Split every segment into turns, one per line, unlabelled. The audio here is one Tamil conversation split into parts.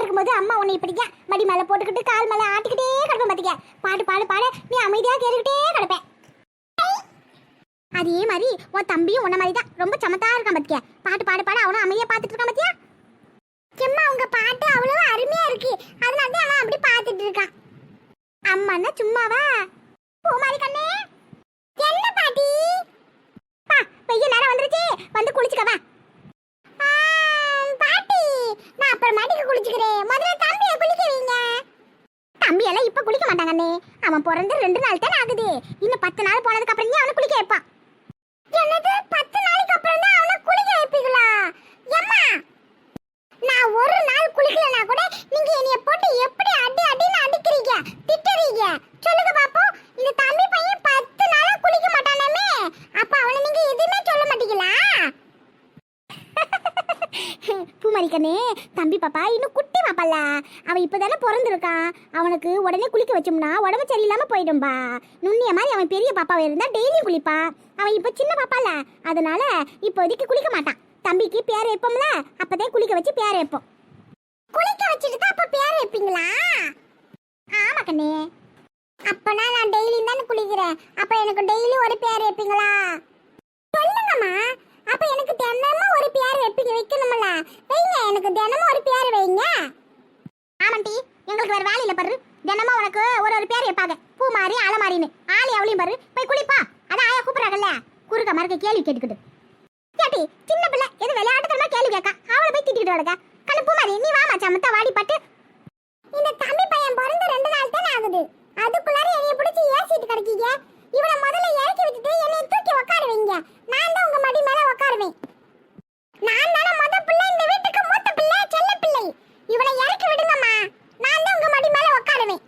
இருக்கும்போது அம்மா உன்னை இப்படிக்கா மடி மேலே போட்டுக்கிட்டு கால் மேலே ஆட்டிக்கிட்டே கிடப்பேன் பார்த்துக்க பாட்டு பாடு பாடு. நீ அமைதியாக கேட்டுக்கிட்டே கிடப்பேன். அதே மாதிரி உன் தம்பியும் உன்ன மாதிரி தான் ரொம்ப சமத்தா இருக்கான் பார்த்துக்க பாட்டு பாடு பாடு. அவனும் அமைதியாக பார்த்துட்டு இருக்கான் பார்த்தியா எம்மா உங்க பாட்டு அவ்வளோ அருமையா இருக்கு. அதனால தான் அவன் அப்படி பார்த்துட்டு இருக்கான். அம்மான்னா சும்மாவா? பூமாரி கண்ணே. என்ன பாட்டி? பா வெய்ய நேரம் வந்துருச்சு. வந்து குளிச்சுக்கவா நான் அப்புறமாட்டிக்கு குளிச்சுக்கிறேன். முதல்ல தம்பியை குளிக்க வைங்க. தம்பியெல்லாம் இப்போ குளிக்க மாட்டாங்கண்ணே. அவன் பிறந்து ரெண்டு நாள் தானே ஆகுது. இன்னும் பத்து நாள் போனதுக்கு அப்புறம் அவனை குளிக்க வைப்பான்? என்னது? பத்து நாளைக்கு அப்புறம் தான் அவனை குளிக்க வைப்பீங்களா? எம்மா நான் ஒரு நாள் குளிக்கலனா கூட நீங்க என்னைய போட்டு எப்படி அடி அடின்னு அடிக்கிறீங்க திட்டுறீங்க சொல்லுங்க பாப்போம் இந்த தம்பி பையன் பத்து நாளா குளிக்க மாட்டானாமே அப்ப அவனை நீங்க எதுவுமே சொல்ல மாட்டீங்களா பூமரிக்கனே தம்பி பாப்பா இன்னும் குட்டி பாப்பால அவன் இப்பதானே பிறந்திருக்கான். அவனுக்கு உடனே குளிக்க வச்சோம்னா உடம்பு சரியில்லாம போயிடும்பா. நுண்ணிய மாதிரி அவன் பெரிய பாப்பாவை இருந்தா டெய்லியும் குளிப்பான். அவன் இப்ப சின்ன பாப்பால அதனால இப்போதைக்கு குளிக்க மாட்டான். தம்பிக்கு பேர் வைப்போம்ல அப்பதான் குளிக்க வச்சு பேர் வைப்போம். குளிக்க வச்சுட்டு தான் அப்ப பேர் வைப்பீங்களா? ஆமா கண்ணே. அப்பனா நான் டெய்லியும் தானே குளிக்கிறேன். அப்ப எனக்கு டெய்லி ஒரு பேர் வைப்பீங்களா? சொல்லுங்கம்மா. அப்ப எனக்கு தினமும் ஒரு பேர் வைப்பீங்க வைக்கணும்ல. வைங்க எனக்கு தினமும் ஒரு பேர் வைங்க. ஆமாண்டி எங்களுக்கு வேற வேலையில பாரு. தினமும் உனக்கு ஒரு ஒரு பேர் வைப்பாங்க. பூமாரி அலமாரின்னு ஆளி அவளையும் பாரு. போய் குளிப்பா. அதான் ஆயா கூப்பிடுறாங்கல்ல. குறுக்க மறுக்க கேள்வி கேட்டுக்கிட்டு. கேட்டி சின்ன பிள்ளை எது விளையாட்டுத்தனமா கேள்வி கேட்கா? அவளை போய் திட்டிக்கிட்டு வரக்கா கண்ணு பூமாரி நீ வாமா சமத்தா வாடி பட்டு. இந்த தம்பி பையன் பிறந்து ரெண்டு நாள் தானே ஆகுது. அதுக்குள்ளார என்னைய பிடிச்சி ஏசிட்டு கிடக்கீங்க. இவனை முதல்ல இறக்கி விட்டுட்டு என்னைய தூக்கி உட்கார வைங்க நான் தான் உங்க மடி மேல உட்காருவேன் நான் தானே முத பிள்ளை இந்த வீட்டுக்கு மூத்த பிள்ளை செல்ல பிள்ளை. இவனை இறக்கி விடுங்கம்மா. நான் தான் உங்க மடி மேல உட்காருவேன்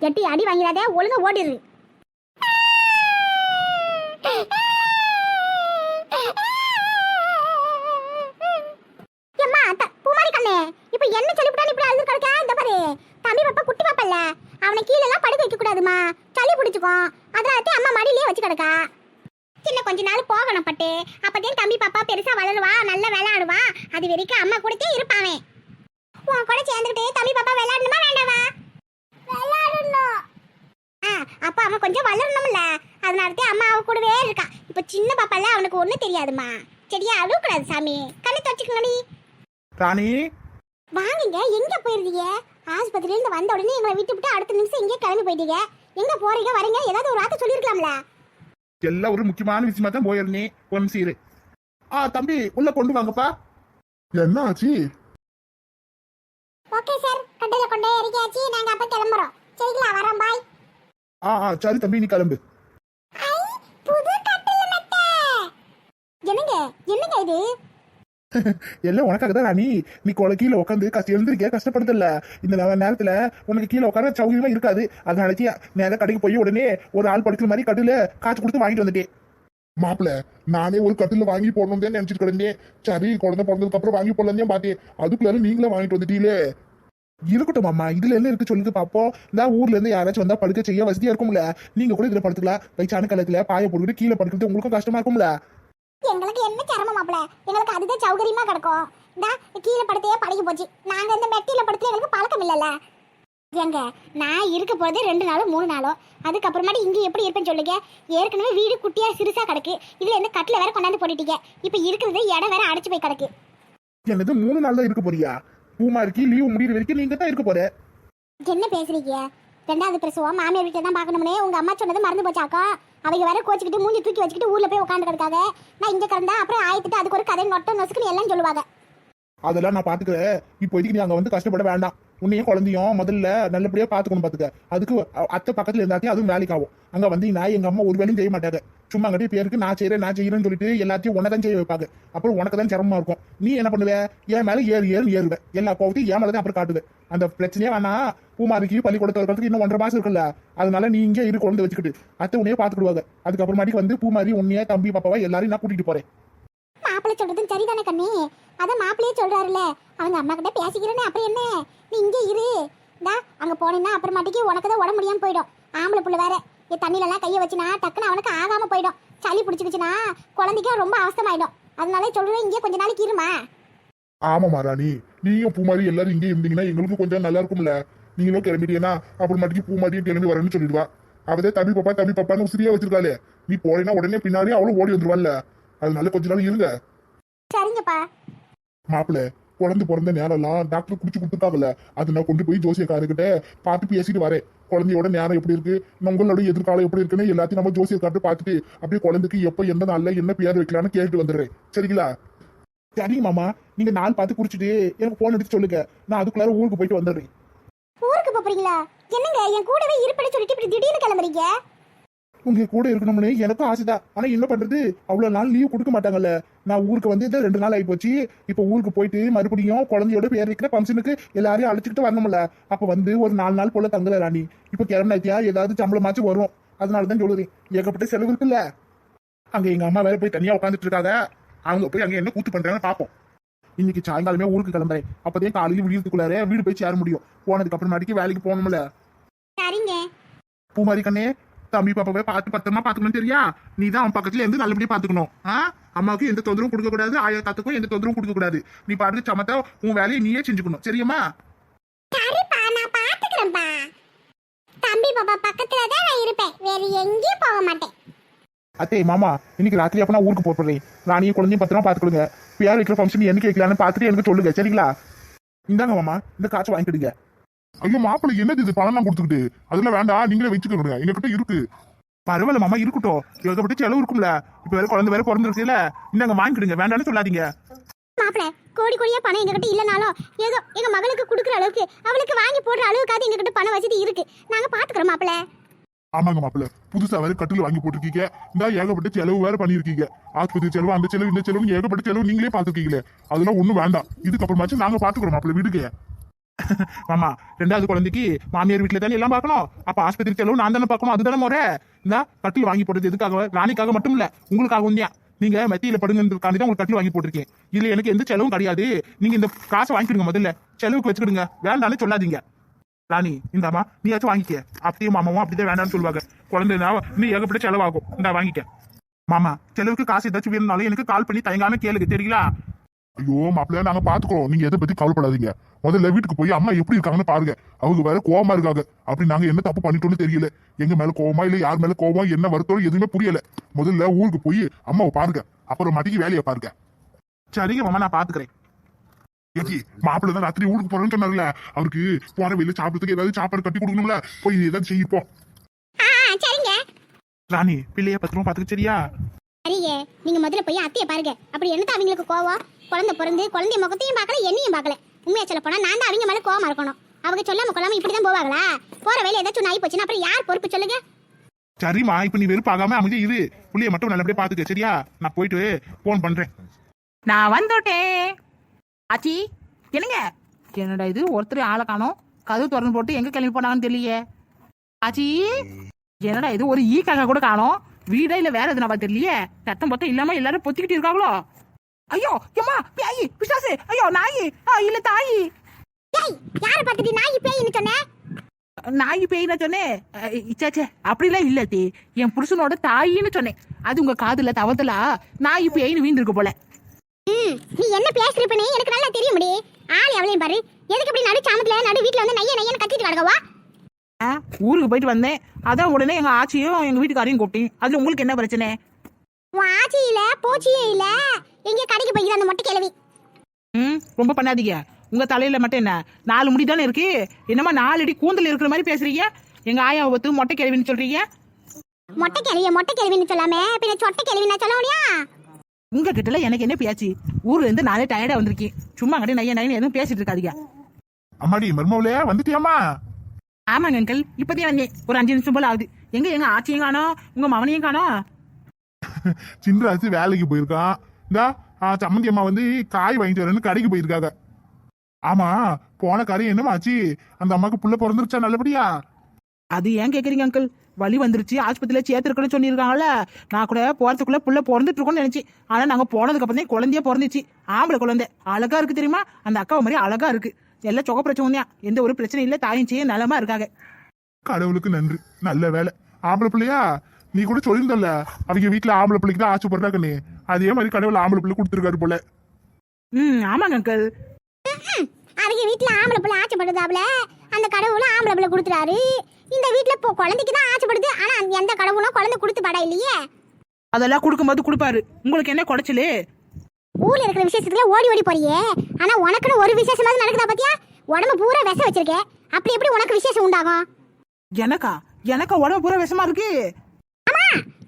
எட்டி அடி வாங்கிறாதே ஒழுங்கா ஓடிடு எம்மா பூமாரி கண்ணே இப்போ என்ன சொல்லிவிட்டான் இப்படி அழுது கிடக்க? இந்த பாரு தம்பி பாப்பா குட்டி பாப்பல்ல. அவனை கீழே எல்லாம் படுக்க வைக்க கூடாதுமா சளி பிடிச்சுக்கும். அதனால அம்மா மடியிலே வச்சு கிடக்கா. சின்ன கொஞ்ச நாள் போகணும் பட்டு. அப்பதான் தம்பி பாப்பா பெருசா வளருவா நல்லா விளையாடுவா. அது வரைக்கும் அம்மா கூடத்தே இருப்பாவே. உன் கூட சேர்ந்துக்கிட்டு தம்பி பாப்பா விளையாடணுமா வேண்டாவா? விளையாடணும். ஆ அப்ப அவன் கொஞ்சம் வளரணும்ல. அதனாலதான் அம்மா அவ கூடவே இருக்கா. இப்ப சின்ன பாப்பால அவனுக்கு ஒண்ணும் தெரியாதுமா சரியா அழுவக்கூடாது சாமி. கண்ணை தொடச்சிக்கங்கடி
ராணி.
வாங்குங்க. எங்க போயிருந்தீங்க? ஆஸ்பத்திரியில இருந்து வந்த உடனே எங்களை விட்டு விட்டு அடுத்த நிமிஷம் எங்கே கிளம்பி போயிட்டீங்க. எங்க போறீங்க? வரீங்க? ஏதாவது ஒரு வார்த்தை சொல்லிருக்கலாம்ல
எல்லாம் ஒரு முக்கியமான விஷயமா தான் போயிருந்தேன் ஒன் சீரு ஆ தம்பி உள்ள கொண்டு வாங்கப்பா. என்ன ஆச்சு?
ஓகே சார் கட்டில கொண்டே இறக்கியாச்சு. நாங்க அப்ப கிளம்புறோம். சரிங்களா வரோம் பாய்
ஆ ஆ சரி தம்பி நீ கிளம்பு.
ஐ புது கட்டில என்னங்க என்னங்க இது?
எல்லாம் உனக்காக தான் ராணி நீ கொலை கீழே உட்காந்து கஷ்டம் எழுந்திருக்க கஷ்டப்படுதல்ல. இந்த நேரத்துல உனக்கு கீழே உட்கார சௌகரியமா இருக்காது. அதனால நேரம் கடைக்கு போய் உடனே ஒரு ஆள் படுக்கிற மாதிரி கட்டில காசு கொடுத்து வாங்கிட்டு வந்துட்டேன்.
மாப்பிள நானே ஒரு கட்டில வாங்கி போடணும் தான் நினைச்சிட்டு கிடந்தேன். சரி குழந்தை பிறந்ததுக்கு அப்புறம் வாங்கி போடலாம் பார்த்தேன். அதுக்குள்ள நீங்களே வாங்கிட்டு வந்துட்டீங்களே.
இருக்கட்டும் அம்மா இதுல என்ன இருக்கு சொல்லுங்க பாப்போம். இந்த ஊர்ல இருந்து யாராச்சும் வந்தா படுக்க செய்ய வசதியா இருக்கும்ல. நீங்க கூட இதுல படுத்துக்கலாம். வயசான காலத்துல பாய போட்டுக்கிட்டு கீழே படுக்கிறது உங்களுக்கும் கஷ்டமா இருக்கும்ல.
எங்களுக்கு என்ன சிரமம் மாப்பிள எங்களுக்கு அதுதான் சௌகரியமா கிடக்கும். இந்தா கீழே படுத்தையே பழகி போச்சு. நாங்க இந்த மெட்டியில படுத்து எங்களுக்கு பழக்கம் இல்லைல்ல. ஏங்க நான் இருக்க போறது ரெண்டு நாளோ மூணு நாளோ. அதுக்கப்புறமாட்டி இங்க எப்படி இருப்பேன்னு சொல்லுங்க. ஏற்கனவே வீடு குட்டியா சிறுசா கிடக்கு. இதுல இருந்து கட்டில வேற கொண்டாந்து போட்டுட்டீங்க. இப்ப இருக்கிறது இடம் வேற அடைச்சு போய் கிடக்கு.
என்னது மூணு நாள் தான் இருக்க போறியா? பூமாரிக்கு லீவு முடியிற வரைக்கும் நீங்க தான் இருக்க போற?
என்ன பேசுறீங்க? ரெண்டாவது பிரசவம் மாமியார் வீட்டில் தான் பார்க்கணும்னே. உங்க அம்மா சொன்னது மறந்து போச்சாக்கா? அவங்க வேற கோச்சிக்கிட்டு மூஞ்சி தூக்கி வச்சுக்கிட்டு ஊரில் போய் உட்காந்து கிடக்காங்க நான் இங்கே கிடந்தா அப்புறம் ஆயிட்டு அதுக்கு ஒரு கதை நொட்டை நொசுக்குன்னு எல்லாம் சொல்லுவாங்க.
அதெல்லாம் நான் பார்த்துக்கிறேன். இப்போதைக்கு நீ அங்கே வந்து கஷ்டப்பட வேண்டாம். உன்னையும் குழந்தையும் முதல்ல நல்லபடியா பாத்துக்கணும் பாத்துக்க. அதுக்கு அத்தை பக்கத்துல இருந்தாத்தையும் அதுவும் வேலைக்கு ஆகும். அங்க நான் எங்க அம்மா ஒரு வேலையும் செய்ய மாட்டாங்க. சும்மா அங்கிட்டே பேருக்கு நான் செய்யறேன் நான் செய்யறேன்னு சொல்லிட்டு எல்லாத்தையும் உன்னை தான் செய்ய வைப்பாங்க. அப்புறம் உனக்கு தான் சிரமமா இருக்கும். நீ என்ன பண்ணுவ? என் மேல ஏறு ஏறு ஏறுவ. எல்லா கோவத்தையும் ஏன் மேலதான் அப்புறம் காட்டுவேன் அந்த பிரச்சனையே வேணா பூமாரிக்கு பள்ளிக்கூடத்தை இருக்கிறதுக்கு இன்னும் ஒன்றரை மாசம் இருக்குல்ல. அதனால நீ இங்கே இரு குழந்தை வச்சுக்கிட்டு. அத்தை உன்னையே பாத்துக்கிடுவாங்க. அதுக்கப்புறமாட்டிக்கு வந்து பூமாரி உன்னையே தம்பி பாப்பாவா எல்லாரையும் நான் கூட்டிட்டு போறேன்.
மாப்பிள்ளை சொல்றதும் சரிதானே கண்ணு? அதான் மாப்பிள்ளையே சொல்றாருல்ல. அவங்க அம்மா கிட்ட பேசிக்கிறேன்னு அப்புறம் என்ன? நீ இங்கே இரு. டா அங்க போனேன்னா அப்புறமாட்டிக்கு உனக்கு தான் உடம்பு முடியாமல் போயிடும். ஆம்பளை புள்ள வேற. என் தண்ணியிலலாம் கையை கைய வச்சுனா டக்குன்னு அவனுக்கு ஆகாம போயிடும். சளி பிடிச்சிக்கிச்சுன்னா குழந்தைக்கு ரொம்ப அவசரமாயிடும் அதனால சொல்றேன் இங்கே கொஞ்ச நாளைக்கு இருமா?
ஆமா ராணி நீயும் பூமாரி எல்லாரும் இங்கே இருந்தீங்கன்னா எங்களுக்கும் கொஞ்சம் நல்லா இருக்கும்ல. நீங்களும் கிளம்பிட்டீங்கன்னா அப்புறமாட்டிக்கு பூமாரியும் கிளம்பி வரேன்னு சொல்லிடுவா. அவதே தம்பி பாப்பா தம்பி பாப்பான்னு உசிரியா வச்சிருக்காளே. நீ போனேன்னா உடனே பின்னாடி அவளும் ஓடி வந்துருவாள்ல அதனால கொஞ்ச நாள் இருங்க.
சரிங்கப்பா.
மாப்பிள்ள குழந்தை பிறந்த நேரம்லாம் டாக்டர் குடிச்சு கொடுத்துருக்காங்கல்ல அது நான் கொண்டு போய் ஜோசியக்காரர்கிட்ட பார்த்து பேசிட்டு வரேன். குழந்தையோட நேரம் எப்படி இருக்கு? உங்களோட எதிர்காலம் எப்படி இருக்குன்னு எல்லாத்தையும் நம்ம ஜோசியக்கார்ட்ட பார்த்துட்டு அப்படியே குழந்தைக்கு எப்ப எந்த நாள்ல என்ன பேர் வைக்கலாம்னு கேட்டு வந்துடுறேன். சரிங்களா?
சரிங்க மாமா நீங்க நாள் பார்த்து குறிச்சிட்டு எனக்கு போன் எடுத்து சொல்லுங்க. நான் அதுக்குள்ளார ஊருக்கு போயிட்டு வந்துடுறேன்.
ஊருக்கு போறீங்களா? என்னங்க என் கூடவே இருப்பேன்னு சொல்லிட்டு இப்படி திடீர்னு கிளம்புறீங்க?
உங்க கூட இருக்கணும்னு எனக்கும் ஆசைதான். ஆனா என்ன பண்றது? அவ்வளவு நாள் லீவ் கொடுக்க மாட்டாங்கல்ல. நான் ஊருக்கு வந்து இந்த ரெண்டு நாள் ஆகி போச்சு இப்போ ஊருக்கு போயிட்டு மறுபடியும் குழந்தையோட பேர் வைக்கிற ஃபங்க்ஷனுக்கு எல்லாரையும் அழைச்சிக்கிட்டு வரணும்ல. அப்ப வந்து ஒரு நாலு நாள் போல தங்கல ராணி. இப்போ கிளம்பினாத்தியா ஏதாவது சம்பளமாச்சும் வரும். அதனால தான் சொல்லுறேன். ஏகப்பட்ட செலவு இருக்குல்ல. அங்க எங்க அம்மா வேற போய் தனியா உட்காந்துட்டு இருக்காங்க அவங்க போய் அங்க என்ன கூத்து பண்றாங்கன்னு பாப்போம். இன்னைக்கு சாயங்காலமே ஊருக்கு கிளம்புறேன். அப்பதான் காலையில விடியறதுக்குள்ளார வீடு போய் சேர முடியும். போனதுக்கு அப்புறமாட்டிக்கு வேலைக்கு போகணும்ல.
சரிங்க.
பூமாரி கண்ணே தம்பி பாப்பாவை பார்த்து பத்திரமா பாத்துக்கணும் தெரியா? நீ தான் அவன் பக்கத்துல இருந்து நல்லபடியா பாத்துக்கணும் ஆ? அம்மாவுக்கு எந்த தொந்தரவும் கொடுக்க கூடாது ஆயா தாத்துக்கும் எந்த தொந்தரவும் கொடுக்க கூடாது நீ பாட்டுக்கு சமத்தா உன் வேலையை நீயே செஞ்சுக்கணும்.
பாத்துக்கிறேன்ப்பா தம்பி பாப்பா பக்கத்துல தான் நான் இருப்பேன். வேற எங்கேயும் போக மாட்டேன்.
அத்தே மாமா இன்னைக்கு ராத்திரி அப்ப நான் ஊருக்கு போறேன். ராணியும் குழந்தையும் பத்திரமா பாத்துக்கொடுங்க பேர் வைக்கிற ஃபங்க்ஷன் என்னைக்கு வைக்கலான்னு பார்த்துட்டு எனக்கு சொல்லுங்க. சரிங்களா? இந்தாங்க மாமா இந்த காசை வாங்கிக்கிடுங்க.
ஐயோ மாப்பிள்ளை என்னது இது? பணம் கொடுத்துக்கிட்டு. அதுல வேண்டாம் நீங்களே வச்சுக்கோங்க. எங்ககிட்ட இருக்கு.
பரவாயில்ல மாமா இருக்கட்டும். ஏகப்பட்ட செலவு இருக்கும்ல. இப்ப வேற குழந்தை வேற பிறந்திருக்குல்ல இந்தாங்க வாங்கிக்கிடுங்க. வேண்டாம்னு சொல்லாதீங்க.
மாப்பிள கோடி கோடியா பணம் எங்ககிட்ட இல்லனாலும் ஏதோ எங்க மகளுக்கு கொடுக்குற அளவுக்கு அவளுக்கு வாங்கி போடுற அளவுக்காவது எங்ககிட்ட பணம் வசதி இருக்கு. நாங்க பாத்துக்கிறோம் மாப்பிள
ஆமாங்க மாப்பிள்ள. புதுசா வேற கட்டில் வாங்கி போட்டிருக்கீங்க. இந்த ஏகப்பட்ட செலவு வேற பண்ணிருக்கீங்க ஆஸ்பத்திரி செலவு அந்த செலவு இந்த செலவு ஏகப்பட்ட செலவு நீங்களே பாத்துருக்கீங்களே. அதெல்லாம் ஒண்ணும் வேண்டாம். இதுக்கப்புறமாச்சும் நாங்க பாத்துக்கிறோம் மாப்பிள்ள. வீடுக்கு
மாமா ரெண்டாவது குழந்தைக்கு மாமியார் வீட்டுல தானே எல்லாம் பார்க்கணும். அப்ப ஆஸ்பத்திரி செலவு நான் தானே பார்க்கணும். அதுதானே முறை. இந்த கட்டில் வாங்கி போட்டது எதுக்காக? ராணிக்காக மட்டும் இல்ல உங்களுக்காக தான். நீங்க மெத்தியில படுங்கிறதுக்காண்டி தான் உங்களுக்கு கட்டில் வாங்கி போட்டிருக்கேன். இதுல எனக்கு எந்த செலவும் கிடையாது. நீங்க இந்த காசை வாங்கிக்கிடுங்க முதல்ல. செலவுக்கு வச்சுக்கிடுங்க. வேண்டாம்னு சொல்லாதீங்க. ராணி இந்தாமா நீயாச்சும் வாங்கிக்க. அப்படியும் மாமாவும் அப்படிதான் வேண்டாம்னு சொல்லுவாங்க. குழந்தைனா நீ ஏகப்பட்ட செலவாகும். இந்தா வாங்கிக்க. மாமா செலவுக்கு காசு ஏதாச்சும் வேணும்னாலும் எனக்கு கால் பண்ணி தயங்காம கேளுங்க தெரியுங்களா
ஐயோ மாப்பிள்ள நாங்க பாத்துக்கிறோம். நீங்க எதை பத்தி கவலைப்படாதீங்க. முதல்ல வீட்டுக்கு போய் அம்மா எப்படி இருக்காங்கன்னு பாருங்க. அவங்க வேற கோவமா இருக்காங்க. அப்படி நாங்க என்ன தப்பு பண்ணிட்டோம்னு தெரியல. எங்க மேல கோவமா இல்ல யார் மேல கோவமா என்ன வருத்தம் எதுவுமே புரியல. முதல்ல ஊருக்கு போய் அம்மாவை பாருங்க. அப்புறம் மதிக்கு வேலையை பாருங்க.
சரிங்க மாமா நான் பாத்துக்கிறேன்.
எப்படி மாப்பிள்ள தான் ராத்திரி ஊருக்கு போறேன்னு சொன்னார்ல அவருக்கு போற வெளியில சாப்பிடறதுக்கு ஏதாவது சாப்பாடு கட்டி கொடுக்கணும்ல. போய் நீ ஏதாவது செய்யப்போ
ஆ சரிங்க.
ராணி பிள்ளைய பத்திரமா பாத்துக்க சரியா?
சரிங்க. நீங்க முதல்ல போய் அத்தைய பாருங்க. அப்படி என்னதான் அவங்களுக்கு கோவம்? குழந்தை பிறந்து குழந்தைய முகத்தையும் பார்க்கல என்னையும் பார்க்கல. உண்மையா சொல்ல போனா நான் தான் அவங்க மேல கோவமா இருக்கணும். அவங்க சொல்லாம கொள்ளாம இப்படிதான் போவாங்களா? போற வேலை ஏதாச்சும் ஆகி போச்சுன்னா அப்புறம் யார் பொறுப்பு சொல்லுங்க?
சரிம்மா இப்ப நீ வெறுப்பாகாம அமைதி இரு. புள்ளைய மட்டும் நல்லபடியா பாத்துக்க சரியா? நான் போயிட்டு போன் பண்றேன்.
நான் வந்துட்டேன். ஆச்சி என்னங்க? என்னடா இது? ஒருத்தர் ஆளை காணோம். கதவு திறந்து போட்டு எங்க கிளம்பி போனாங்கன்னு தெரியலையே. ஆச்சி என்னடா இது? ஒரு ஈ காக்கா கூட காணோம். வீடா இல்ல வேற எதுனா தெரியலையே? சத்தம் பத்தம் இல்லாம எல்லாரும் பொத்திக்கிட்டு இருக்காங்களோ? ஐயோ எம்மா பேயி பிசாசு ஐயோ நாயி ஆ, இல்ல தாயி.
ஏய் யார பார்த்துட்டு நாய் பேயின்னு சொன்னேன்
நாயி பேயின்னு சொன்னேன் இச்சாச்சே அப்படிலாம் இல்ல டி என் புருஷனோட தாயின்னு சொன்னேன் அது உங்க காதுல தவத்தலா நாயி பேயின்னு வீந்திருக்கு போல.
ம் நீ என்ன பேசுறப்பனே? எனக்கு நல்லா தெரியும் முடி. ஆளி அவளையும் பாரு. எதுக்கு இப்படி நடு சாமத்துல நடு வீட்ல வந்து நைய நையன்னு கத்திட்டு கிடக்கவா?
ஆ, ஊருக்கு போயிட்டு வந்தேன். அதான் உடனே எங்க ஆச்சியும் எங்க வீட்டுக்காரையும் கூப்பிட்டேன். அதுல உங்களுக்கு என்ன பிரச்சனை?
உன் ஆச்சி இல்ல போச்சியே இல்ல. எங்க கடைக்கு போய் அந்த மொட்டை கிளவி.
ம் ரொம்ப பண்ணாதீங்க. உங்க தலையில மட்டும் என்ன? நாலு முடி தானே இருக்கு? என்னமா நாலு அடி கூந்தல் இருக்கிற மாதிரி பேசுறீங்க? எங்க ஆயா ஒத்து மொட்டை கிழவின்னு சொல்றீங்க?
மொட்டை கிளவிய மொட்டை கிளவின்னு சொல்லாம பின்ன சொட்டை கிளவி நான் சொல்ல முடியா?
உங்க கிட்டல எனக்கு என்ன பேச்சு? ஊர்ல இருந்து நானே டயர்டா வந்திருக்கேன். சும்மா கட்டி நைய நைன்னு எதுவும் பேசிட்டு இருக்காதீங்க.
அம்மாடி மருமவளே வந்துட்டியாமா
ஆமாங்க அங்கிள் இப்போதே வந்தேன். ஒரு அஞ்சு நிமிஷம் போல ஆகுது. எங்க எங்க ஆச்சியும் காணோம் உங்க மவனையும் காணோம்?
சின்ராசு வேலைக்கு போயிருக்கான். இந்தா சம்மந்தி அம்மா வந்து காய் வாங்கிட்டு வரேன்னு கடைக்கு போயிருக்காங்க. ஆமா போன காரியம் என்னமாச்சு அந்த அம்மாக்கு புள்ள பிறந்துருச்சா நல்லபடியா?
அது ஏன் கேக்குறீங்க அங்கிள் வலி வந்துருச்சு ஆஸ்பத்திரியில சேர்த்துருக்கணும்னு சொல்லியிருக்காங்கல்ல? நான் கூட போறதுக்குள்ள புள்ள பிறந்துட்டு இருக்கோம்னு நினைச்சேன். ஆனா நாங்க போனதுக்கு அப்புறம் தான் குழந்தைய பிறந்துச்சு. ஆம்பளை குழந்தை. அழகா இருக்கு தெரியுமா? அந்த அக்காவை மாதிரி அழகா இருக்கு. எல்லாம் சொக பிரச்சனை எந்த ஒரு பிரச்சனையும் இல்ல தாயும் செய்ய நலமா இருக்காங்க.
கடவுளுக்கு நன்றி. நல்ல வேலை. ஆம்பளை பிள்ளையா? நீ கூட சொல்லியிருந்தல்ல? அவங்க வீட்டுல ஆம்பளை பிள்ளைக்கு தான் ஆசைப்படுறாங்கன்னு அதே மாதிரி கடவுள் ஆம்பளை பிள்ளை கொடுத்துருக்காரு போல.
ம் ஆமாங்க அங்கிள்
அவங்க வீட்ல ஆம்பளை பிள்ளை ஆசைப்படுதாப்ல அந்த கடவுளும் ஆம்பளை பிள்ளை கொடுத்துறாரு இந்த வீட்ல இப்போ குழந்தைக்கு தான் ஆசைப்படுது ஆனா அந்த எந்த கடவுளும் குழந்தை கொடுத்து படா இல்லையே
அதெல்லாம் கொடுக்கும்போது கொடுப்பாரு. உங்களுக்கு என்ன குடைச்சலு
ஊர்ல இருக்கிற விசேஷத்துல ஓடி ஓடி போறியே. ஆனா உனக்குன்னு ஒரு விசேஷமாவது நடக்குதா பாத்தியா? உடம்பு பூரா விஷ வச்சிருக்கே. அப்படி எப்படி உனக்கு விசேஷம் உண்டாகும்?
எனக்கா? எனக்கா உடம்பு பூரா விஷமா இருக்கு?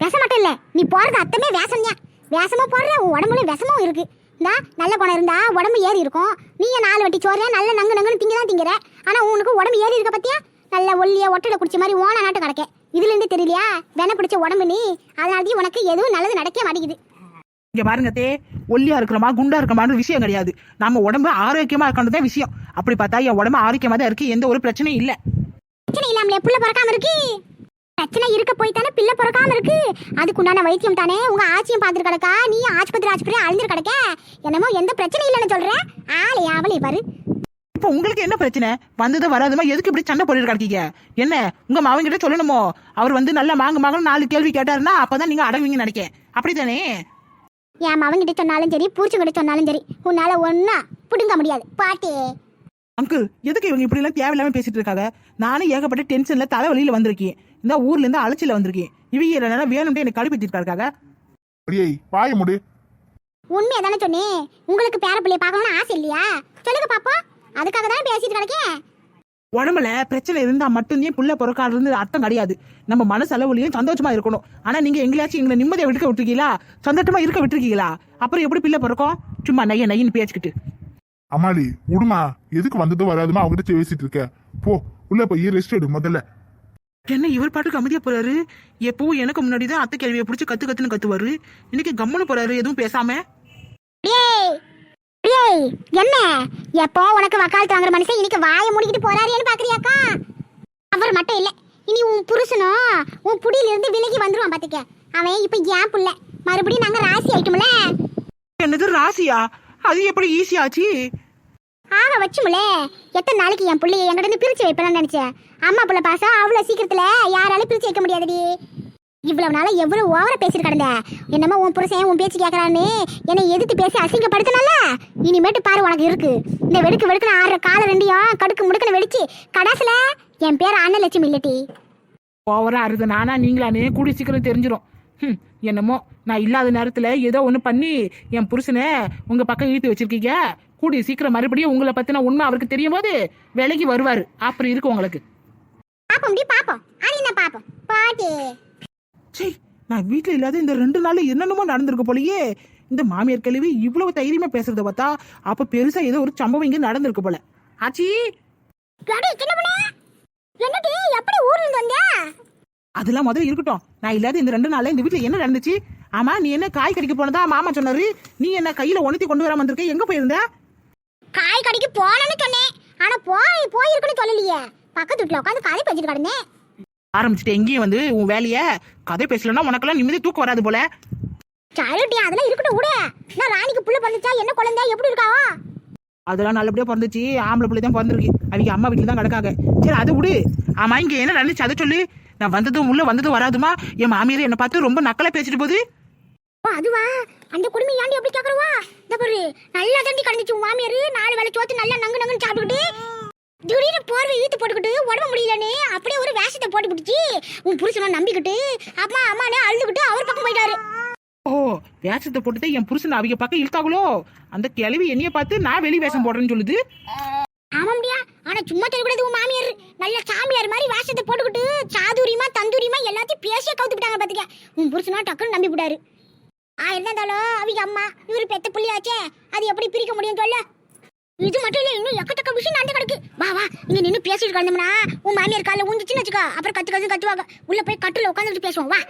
விஷம் மட்டும் இல்ல நீ போறது அத்தமே வேஷம் தான் வேஷமா போடுற உன் உடம்புல விஷமும் இருக்கு. இந்தா நல்ல குணம் இருந்தா உடம்பு ஏறி இருக்கும். நீங்க நாலு வட்டி சோறு நல்ல நங்கு நங்குன்னு திங்க தான் திங்கிற. ஆனா உனக்கு உடம்பு ஏறி இருக்க பத்தியா? நல்ல ஒல்லிய ஒட்டடை குடிச்ச மாதிரி ஓன நாட்டு கிடக்க. இதுல இருந்து தெரியலையா? வென பிடிச்ச உடம்பு நீ. அதனாலதான் உனக்கு எதுவும் நல்லது நடக்கவே மாட்டேங்குது.
இங்க பாருங்க தே ஒல்லியா இருக்கிறமா குண்டா இருக்கிறமான்னு விஷயம் கிடையாது. நம்ம உடம்பு ஆரோக்கியமா இருக்கணும் தான் விஷயம். அப்படி பார்த்தா என் உடம்பு ஆரோக்கியமா தான் இருக்கு. எந்த ஒரு பிரச்சனையும் இல்ல.
பிரச்சனை இல்லாமலே புள்ள பிறக்காம இருக்கு. பிரச்சனை இருக்க போய் தானே பிள்ளை பிறக்காம இருக்கு. அதுக்கு உண்டான வைத்தியம் தானே உங்க ஆச்சியும் பார்த்துட்டு கிடக்கா நீ ஆஸ்பத்திரி ஆஸ்பத்திரி அழிஞ்சிரு கிடக்க? என்னமோ எந்த பிரச்சனையும் இல்லைன்னு சொல்ற? ஆளே ஆவலே பாரு.
இப்போ உங்களுக்கு என்ன பிரச்சனை? வந்தது வராதுமா எதுக்கு இப்படி சண்டை போட்டுட்டு கிடக்கீங்க? என்ன உங்க மாவன் கிட்ட சொல்லணுமோ? அவர் வந்து நல்லா மாங்க மாங்கன்னு நாலு கேள்வி கேட்டாருன்னா அப்பதான் நீங்க அடங்குவீங்க நினைக்க அப்படித்தானே?
என் மவன்கிட்ட சொன்னாலும் சரி பூச்சிக்கிட்ட சொன்னாலும் சரி உன்னால ஒன்னா புடுங்க முடியாது. பாட்டி
அங்கிள் எதுக்கு இவங்க இப்படி எல்லாம் தேவையில்லாம பேசிட்டு இருக்காங்க? நானும் ஏகப்பட்ட டென்ஷன்ல தலைவலியில வந்திருக்கேன். இந்த ஊர்ல இருந்து அலைச்சல வந்திருக்கேன். இவங்க என்னன்னா வேணும்ட்டு எனக்கு கடுப்பிட்டு இருக்காங்க
அடியே வாய முடு.
உண்மையை தானே சொன்னேன். உங்களுக்கு பேர பிள்ளைய பார்க்கணும்னு ஆசை இல்லையா? சொல்லுங்க பாப்போம். அதுக்காக தானே பேசிட்டு கிடக்கேன்.
உடம்புல பிரச்சனை இருந்தா மட்டும்தான் புள்ள பிறக்காடுறது அர்த்தம் கிடையாது. நம்ம மனசு அளவுலயும் சந்தோஷமா இருக்கணும். ஆனா நீங்க எங்கேயாச்சும் எங்களை நிம்மதியா விட்டுக்க விட்டுருக்கீங்களா? சந்தோஷமா இருக்க விட்டுருக்கீங்களா? அப்புறம் எப்படி பிள்ளை பிறக்கும்? சும்மா நைய நையின்னு பேச்சுக்கிட்டு
அம்மாடி விடுமா எதுக்கு வந்ததும் வராதுமா? அவங்ககிட்ட பேசிட்டு இருக்க. போ உள்ள போய் ரெஸ்ட் எடு முதல்ல.
என்ன இவர் பாட்டுக்கு அமைதியா போறாரு? எப்பவும் எனக்கு முன்னாடி தான் அத்தை கேள்வியை பிடிச்சி கத்து கத்துன்னு கத்துவாரு. இன்னைக்கு கம்முன்னு போறாரு எதுவும் பேசாம.
என்ன? எப்போ உனக்கு வக்காலத்து வாங்குற மனுஷன் இன்னைக்கு வாயை மூடிக்கிட்டு போறாருன்னு பாக்குறியாக்கா? அவர் மட்டும் இல்ல. இனி உன் புருஷனும் உன் புடியில இருந்து விலகி வந்துருவான் பாத்துக்க. அவன் இப்ப ஏன் புள்ள? மறுபடியும் நாங்க ராசி ஆயிட்டோம்ல?
என்னது ராசியா? அது எப்படி ஈஸி ஆச்சு
ஆக வச்சுமுலே. எத்தனை நாளைக்கு என் பிள்ளைய என்கிட்ட பிரிச்சு வைப்பேன்னு நினைச்சேன் அம்மா புள்ள பாசம் அவ்வளோ சீக்கிரத்துல யாராலும் பிரிச்சு வைக்க முடியாதுடி. இவ்வளவு நாளா எவ்வளவு ஓவரா பேசிட்டு கிடந்த? என்னமோ உன் புருஷன் உன் பேச்சு கேட்கறான்னு என்னை எதிர்த்து பேசி அசிங்கப்படுத்தினால? இனிமேட்டு பாரு உனக்கு இருக்கு. இந்த வெடுக்கு வெடுக்கு ஆடுற காலை ரெண்டையும் கடுக்கு முடுக்குன்னு வெடிச்சு கடாசுல என் பேர் அன்னலட்சுமி இல்லட்டி.
ஓவரா அறுது நானா நீங்களானே கூடி சீக்கிரம் தெரிஞ்சிடும் என்னமோ நான் இல்லாத நேரத்துல ஏதோ ஒன்று பண்ணி என் புருஷனை உங்க பக்கம் இழுத்து வச்சிருக்கீங்க? கூடி சீக்கிரம் மறுபடியும் உங்களை பத்தின உண்மை அவருக்கு தெரியும் போது விலைக்கு வருவாரு. அப்புறம் இருக்கு உங்களுக்கு.
பாப்போம் டி பாப்போம். அது என்ன பாப்போம்? பாட்டி.
சே நான் வீட்ல இல்லாத இந்த ரெண்டு நாள்ல என்னென்னமோ நடந்திருக்கு போலயே. இந்த மாமியார் கழுவி இவ்வளவு தைரியமா பேசுறத பார்த்தா அப்ப பெருசா ஏதோ ஒரு சம்பவம் இங்க நடந்திருக்கு போல. ஆச்சி? அதெல்லாம் முதல்ல இருக்கட்டும். நான் இல்லாத இந்த ரெண்டு நாள்ல இந்த வீட்ல என்ன நடந்துச்சு? ஆமா நீ என்ன காய் கடிக்க போனதா மாமா சொன்னாரு? நீ என்ன கையில உணர்த்தி கொண்டு வராம வந்திருக்க? எங்க போயிருந்த?
காய் கடைக்கு போனேன்னு சொன்னேன். ஆனா போய் போயிருக்குன்னு சொல்லலையே. பக்கத்து வீட்டுல உட்காந்து கதை பேசிட்டு கிடந்தேன்.
ஆரம்பிச்சுட்டு எங்கேயும் வந்து உன் வேலைய கதை பேசலன்னா உனக்கெல்லாம் நிம்மதி தூக்கம் வராது போல.
சரிட்டி அதெல்லாம் இருக்கட்டும் விடு. நான் ராணிக்கு புள்ள பண்ணுச்சா என்ன குழந்தை? எப்படி இருக்காவோ?
அதெல்லாம் நல்லபடியா பிறந்துச்சு. ஆம்பளை பிள்ளை தான் பிறந்திருக்கு. அவங்க அம்மா வீட்டுல தான் கிடக்காங்க. சரி அது விடு. ஆமா இங்க என்ன நடந்துச்சு? அதை சொல்லு. நான் வந்ததும் உள்ள வந்ததும் வராதுமா? என் மாமியார் என்ன பார்த்து ரொம்ப நக்கலா பேசிட்டு போகுது.
ஓ அதுவா? அந்த குடும்பம் ஏன்டி எப்படி கேக்குறவா? இந்த பாரு நல்லா தண்டி கடந்துச்சு மாமியாரு. நாலு வேளை சோத்து நல்லா நங்கு நங்குன்னு சாப்பிட்டுக்கிட்டு திடீர்னு போர்வை இழுத்து போட்டுக்கிட்டு உடம்பு முடியலன்னு அப்படியே ஒரு வேஷத்தை போட்டு பிடிச்சி உன் புருஷனை நம்பிக்கிட்டு அம்மா அம்மானே அழுதுகிட்டு அவர் பக்கம் போயிட்டாரு.
ஓ வேஷத்தை போட்டுட்டு என் புருஷன் அவங்க பக்கம் இழுத்தாங்களோ? அந்த கிளவி என்னைய பார்த்து நான் வெளி வேஷம் போடுறேன்னு சொல்லுது.
ஆமா முடியா. ஆனா சும்மா சொல்லக்கூடாது உன் மாமியார். நல்ல சாமியார் மாதிரி வேஷத்தை போட்டுக்கிட்டு சாதுரியமா தந்தூரியமா எல்லாத்தையும் பேசிய கவுத்து விட்டாங்க பாத்துக்க. உன் புருஷனா டக்குன்னு நம்பி விட்டாரு. ஆ இருந்தாலும் அவங்க அம்மா இவரு பெத்த புள்ளியாச்சே? அது எப்படி பிரிக்க முடியும் சொல்ல. இது மட்டும் இல்ல இன்னும் எக்கத்தக்க விஷயம் நடந்து கிடக்கு. வா வா இங்க நின்னு பேசிட்டு கிடந்தோம்னா உன் மாமியார் காலைல ஊந்துச்சுன்னு வச்சுக்கோ. அப்புறம் கத்து கத்து கத்துவாங்க. உள்ள போய் கட்டுல உட்காந்துட்டு பேசுவோம் வா.